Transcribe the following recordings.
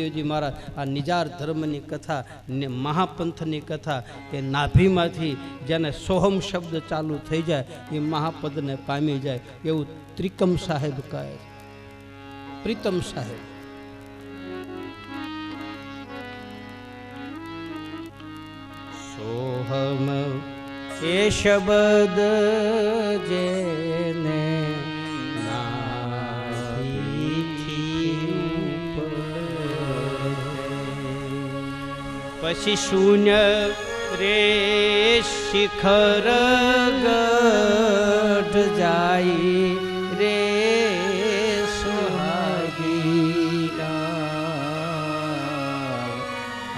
નામદેવજી મહારાજ, આ નિજાર ધર્મની કથા ને મહાપંથની કથા કે નાભીમાંથી જેને સોહમ શબ્દ ચાલુ થઈ જાય, એ મહાપદને પામી જાય એવું ત્રિકમ સાહેબ કહે પ્રીતમ સાહેબ. સોહમ એ શબ્દ જેને પછી શૂન્ય રે શિખર ગઢ જાય રે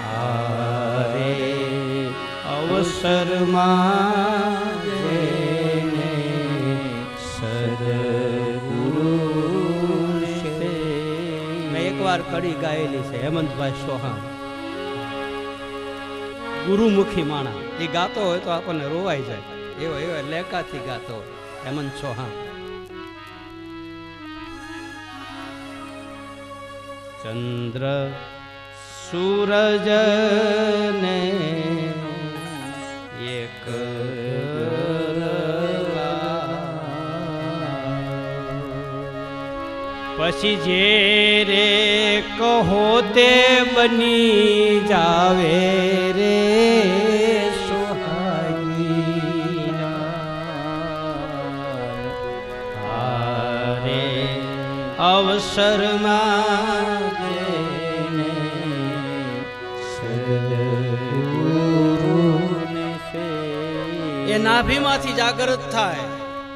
આરે અવસરમાં સદગુરુ મેં એકવાર કડી ગાયેલી છે, હેમંતભાઈ સોહાણ. ગુરુમુખી માણા. એ ગાતો હોય તો આપણને રોવાઈ જાય. એવો એવો લેકાથી ગાતો હોય. હેમંત ચૌહાણ. ચંદ્ર સૂરજ ને એક પછી જે રે કહો તે બની જાવે. અવસરમાં એ નાભીમાંથી જાગૃત થાય.